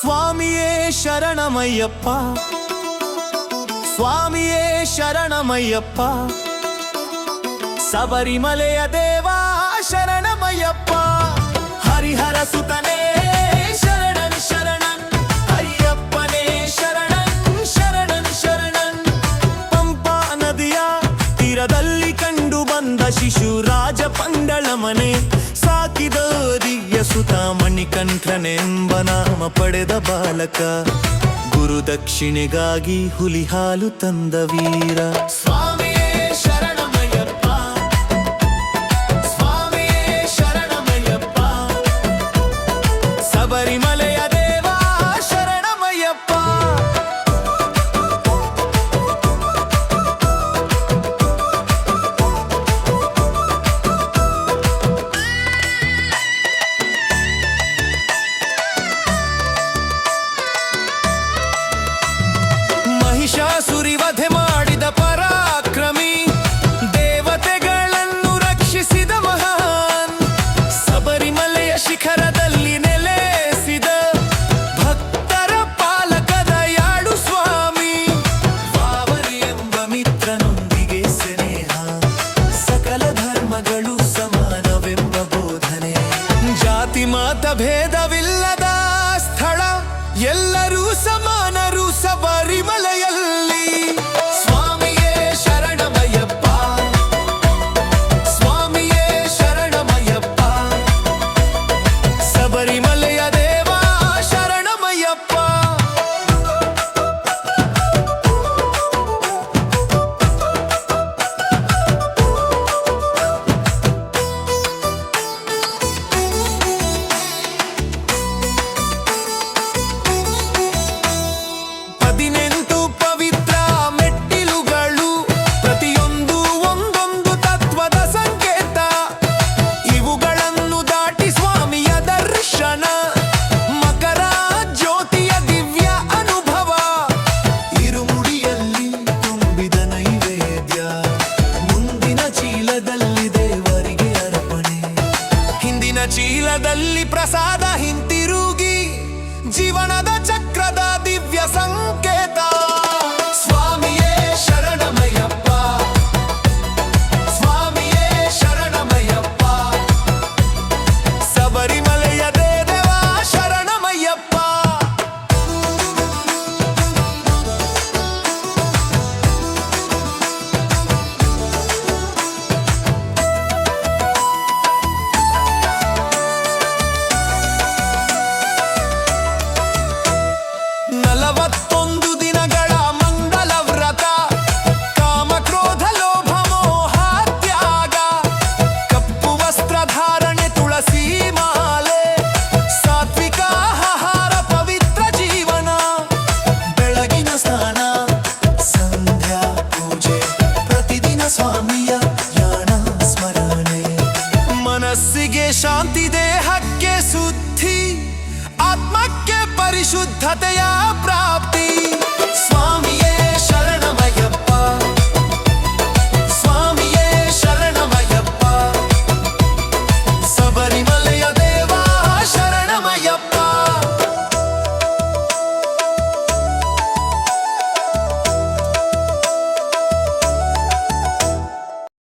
ಸ್ವಾಮಿಯೇ ಶರಣಮಯ್ಯಪ್ಪ. ಸ್ವಾಮಿಯೇ ಶರಣಮಯ್ಯಪ್ಪ. ಶಬರಿಮಲೆಯ ದೇವಾ ಶರಣಮಯ್ಯಪ್ಪ. ಹರಿಹರ ಸುತನೇ ಶರಣನ್ ಶರಣನ್. ಶರಣಂ ಶರಣನ್ ಶರಣನ್ ಶರಣನ್. ತೀರದಲ್ಲಿ ಕಂಡು ಬಂದ ಶಿಶು ರಾಜ ಮನೆ ಸಾಕಿದೋರಿಯ ಸುತ ಮಣಿಕಂಠನೆಂಬ ನಾಮ ಪಡೆದ ಬಾಲಕ. ಗುರುದಕ್ಷಿಣೆಗಾಗಿ ಹುಲಿ ಹಾಲು ತಂದ ವೀರ. ಸ್ವಾಮಿ ಮತಭೇದವಿಲ್ಲದ ಚೀಲದಲ್ಲಿ ಪ್ರಸಾದ ಹಿಂತಿರುಗಿ ಜೀವನದ ಚಕ್ರದ ದಿವ್ಯ ಸಂಖ್ಯೆ परिशुद्धतया प्राप्ति।